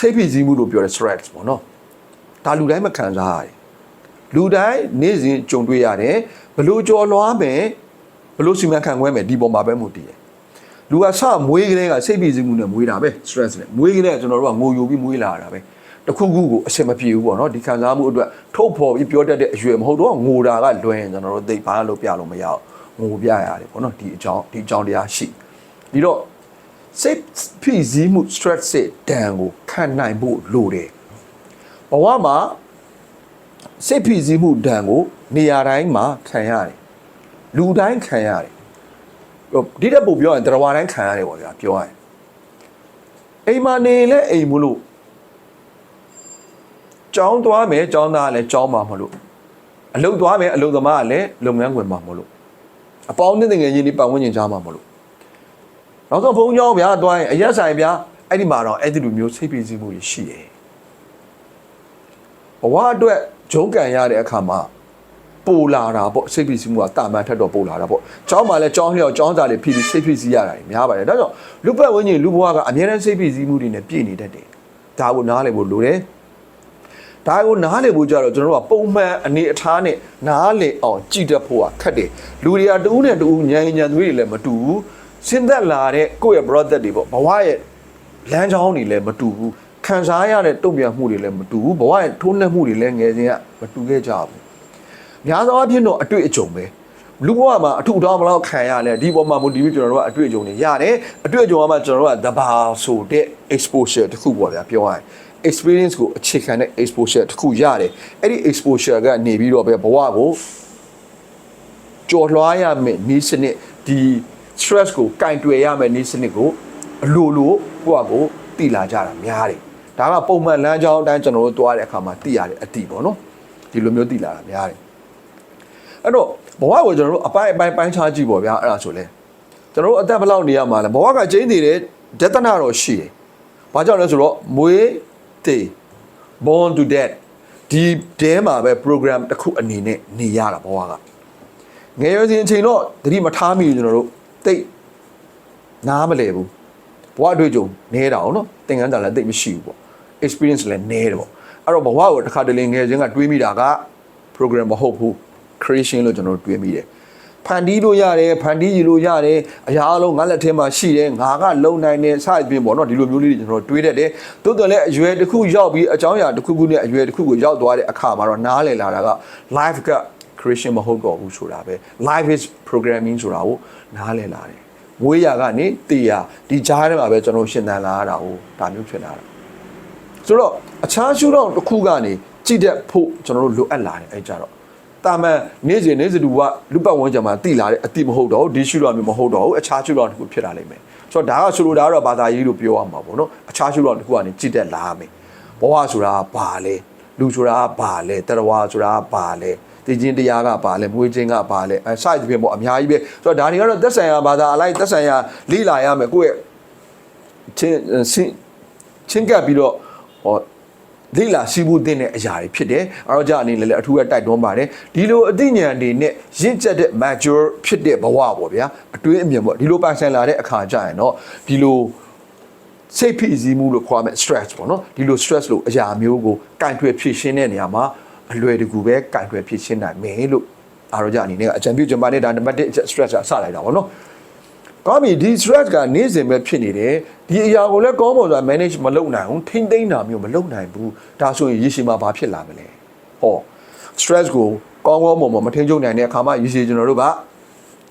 စိတ်ဖိစီးမှုလို့ပြောတဲ့ stress ပေါ့နော်ဒါလူတိုင်းမခံစားရတယ်လူတိုင်းနေ့စဉ်ကြုံတွေ့ရတယ်ဘလို့ကြော်လွားမယ်ဘလို့စီမံခန့်ခွဲမယ်ဒီပေါ်မှာပဲမူတည်တယ်လူကစမွေးကလေးကစိတ်ဖိစီးမှုနဲ့မွေးတာပဲ stress နဲ့မွေးကလေးကကျွန်တော်တို့ကငိုယိုပြီးမွေးလာတာပဲတစ်ခုခုကိုအဆင်မပြေဘူးပေါ့နော်ဒီခံစားမှုအတွက်ထုတ်ဖော်ပြီးပြောတတ်တဲ့အရွယ်မဟုတ်တော့ငိုတာကလွယ်ရင်ကျွန်တော်တို့သိဘာလို့ပြလို့မရအောင်ငိုပြရတယ်ပေါ့နော်ဒီအကြောင်းဒီအကြောင်းတရားရှိပြီးတော့ စိတ်ဖိစီးမှု stress စိတ်ဒဏ်ကိုခံနိုင်ဖို့လိုတယ်ဘဝမှာစိတ်ဖိစီးမှုဒဏ်ကိုနေရာတိုင်းမှာခံရတယ်လူတိုင်းခံရတယ်ဟိုဒီတက်ပို့ပြောရင်တရားဝတိုင်းခံရတယ်ပေါ့ဗျာပြောရရင်အိမ်မှာနေလဲအိမ်မလို့ကြောင်းသွားမယ်ကြောင်းသားကလည်းကြောင်းမှာမလို့အလုပ်သွားမယ်အလုပ်သမားကလည်းလုပ်ငန်းခွင်မှာမလို့အပေါင်းနဲ့ငယ်ချင်းဒီပတ်ဝန်းကျင်ကြားမှာမလို့ နောက်ဆုံးဘုံကြောင်းဗျာတွိုင်းအရက်ဆိုင်ဗျာအဲ့ဒီမှာတော့အဲ့ဒီလိုမျိုးစိတ်ဖိစီးမှုတွေရှိတယ်ဘဝအတွက်ဂျုံကန်ရတဲ့အခါမှာပိုလာတာပေါ့စိတ်ဖိစီးမှုကတာမန်ထက်တော့ပိုလာတာပေါ့ကျောင်းမှာလည်းကျောင်းလျောက်ကျောင်းစာတွေဖိပြီးစိတ်ဖိစီးရတာတွေများပါတယ်ဒါကြောင့်လူပတ်ဝန်းကျင်လူဘဝကအများနဲ့စိတ်ဖိစီးမှုတွေနဲ့ပြည့်နေတတ်တယ်ဒါကိုနားလည်ဖို့လိုတယ်ဒါကိုနားလည်ဖို့ကြတော့ကျွန်တော်တို့ကပုံမှန်အနေအထားနဲ့နားလည်အောင်ကြည်တတ်ဖို့ကခက်တယ်လူတွေကတူးနဲ့တူးညံညံသွေးတွေလည်းမတူဘူး ဆင်းသက်လာတဲ့ကိုယ့်ရဲ့ brother တွေပေါ့ဘဝရဲ့လမ်းကြောင်းတွေလည်းမတူဘူးခံစားရတဲ့တုံ့ပြန်မှုတွေလည်းမတူဘူးဘဝရဲ့ထိုးနှက်မှုတွေလည်းငယ်စဉ်ကမတူခဲ့ကြဘူးများသောအားဖြင့်တော့အတွေ့အကြုံပဲလူဘဝမှာအထူထောင်းဘလောက်ခံရလဲဒီပေါ်မှာမူတည်ပြီးကျွန်တော်တို့ကအတွေ့အကြုံတွေရတယ်အတွေ့အကြုံကမှကျွန်တော်တို့ကတဘာဆိုတဲ့ exposure တစ်ခုပေါ့ဗျာပြောရရင် experience ကိုအခြေခံတဲ့ exposure တစ်ခုရတယ်အဲ့ဒီ exposure ကနေပြီးတော့ပဲဘဝကိုကြော်လွှားရမယ်နည်းစနစ်ဒီ stress ကိုကင်တွယ်ရမယ်နည်းစနစ်ကိုအလိုလိုကိုယ့်အကိုတည်လာကြတာများတယ်ဒါကပုံမှန်လမ်းကြောင်းအတိုင်းကျွန်တော်တို့သွားတဲ့အခါမှာတည်ရတဲ့အတိပေါ့နော်ဒီလိုမျိုးတည်လာတာများတယ်အဲ့တော့ဘဝကိုကျွန်တော်တို့အပိုင်းအပိုင်းပိုင်းခြားကြည့်ပေါ့ဗျာအဲ့ဒါဆိုလဲကျွန်တော်တို့အသက်ဘယ်လောက်နေရမှာလဲဘဝကကျင်းနေတဲ့ဒသနာတော့ရှိတယ်ဘာကြောင့်လဲဆိုတော့မွေးတေ born to death ဒီတဲမှာပဲ program တစ်ခုအနေနဲ့နေရတာဘဝကငယ်ရွယ်စဉ်အချိန်တော့သတိမထားမိဘူးကျွန်တော်တို့ တိတ်နားမလဲဘူးဘဝအတွေ့အကြုံနေတာအောင်နော်သင်ခန်းစာလည်းတိတ်မရှိဘူးပေါ့ experience လည်းနဲတယ်ပေါ့အဲ့တော့ဘဝကိုတစ်ခါတလေငယ်စဉ်ကတွေးမိတာက program မဟုတ်ဘူး creation လို့ကျွန်တော်တို့တွေးမိတယ်ဖန်တီးလို့ရတယ်ဖန်တီးယူလို့ရတယ်အရာအလုံးငါလက်ထဲမှာရှိတယ်ငါကလုံနိုင်တယ်စသဖြင့်ပေါ့နော်ဒီလိုမျိုးလေးတွေကျွန်တော်တို့တွေးတတ်တယ်တိုးတော်လည်းအရွယ်တစ်ခုရောက်ပြီးအကြောင်းအရာတစ်ခုခုနဲ့အရွယ်တစ်ခုကိုရောက်သွားတဲ့အခါမှာတော့နားလည်လာတာက life က creation မဟုတ်တော့ဘူးဆိုတာပဲ life is programming ဆိုတာကိုနားလည်လာတယ်မွေးရကနေတေးရဒီကြားထဲမှာပဲကျွန်တော်ရှင်းတန်လာရတာကိုဒါမျိုးဖြစ်လာတာဆိုတော့အခြားရှုထောင့်တစ်ခုကနေကြည့်တတ်ဖို့ကျွန်တော်တို့လိုအပ်လာတယ်အဲကြတော့တာမန်နေ့စဉ်နေ့စဉ်တူကလူပတ်ဝန်းကျင်မှာတိလာတဲ့အတိမဟုတ်တော့ဘူးဒီရှုထောင့်မျိုးမဟုတ်တော့ဘူးအခြားရှုထောင့်တစ်ခုဖြစ်လာလိမ့်မယ်ဆိုတော့ဒါကဆိုလိုတာကတော့ဘာသာရေးလို့ပြောရမှာပေါ့နော်အခြားရှုထောင့်တစ်ခုကနေကြည့်တတ်လာမယ်ဘဝဆိုတာကဘာလဲ လူဆိုတာကဘာလဲတရဝါဆိုတာကဘာလဲတည်ခြင်းတရားကဘာလဲမွေးခြင်းကဘာလဲအဲ site ပြင်ပေါ့အများကြီးပဲဆိုတော့ဒါတွေကတော့သက်ဆိုင်ရာဘာသာအလိုက်သက်ဆိုင်ရာလေ့လာရမယ်ကိုယ့်ရဲ့ချင်းချင်းချင်းကပ်ပြီးတော့ဟောလေ့လာရှိမှုတင်တဲ့အရာတွေဖြစ်တယ်အဲတော့ကြအနေနဲ့လည်းအထူးကတိုက်တွန်းပါတယ်ဒီလိုအသိဉာဏ်တွေနဲ့ရင့်ကျက်တဲ့ mature ဖြစ်တဲ့ဘဝပေါ့ဗျာအတွေးအမြင်ပေါ့ဒီလိုပိုင်ဆိုင်လာတဲ့အခါကျရင်တော့ဒီလို စိတ်ဖိစီးမှုလို့ခေါ်ရမယ် stress ပေါ့နော်ဒီလို stress လို့အရာမျိုးကိုကင်တွယ်ဖြည့်ရှင်းတဲ့နေရာမှာအလွယ်တကူပဲကင်တွယ်ဖြည့်ရှင်းနိုင်မယ်လို့အားရကြအနေနဲ့အကြံပြုချင်ပါတယ်ဒါနံပါတ်1 stress ကစလိုက်တာပေါ့နော်ကောင်းပြီဒီ stress ကနေ့စဉ်ပဲဖြစ်နေတယ်ဒီအရာကိုလည်းကောင်းမွန်စွာ manage မလုပ်နိုင်ဘူးထိမ့်သိမ်းတာမျိုးမလုပ်နိုင်ဘူးဒါဆိုရင်ရေရှည်မှာဘာဖြစ်လာမလဲဟော stress ကိုကောင်းကောင်းမွန်မွန်မထိန်းချုပ်နိုင်တဲ့အခါမှာရေရှည်ကျွန်တော်တို့က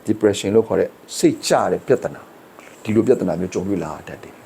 depression လို့ခေါ်တဲ့စိတ်ကျတဲ့ပြဿနာဒီလိုပြဿနာမျိုးကြုံတွေ့လာတတ်တယ်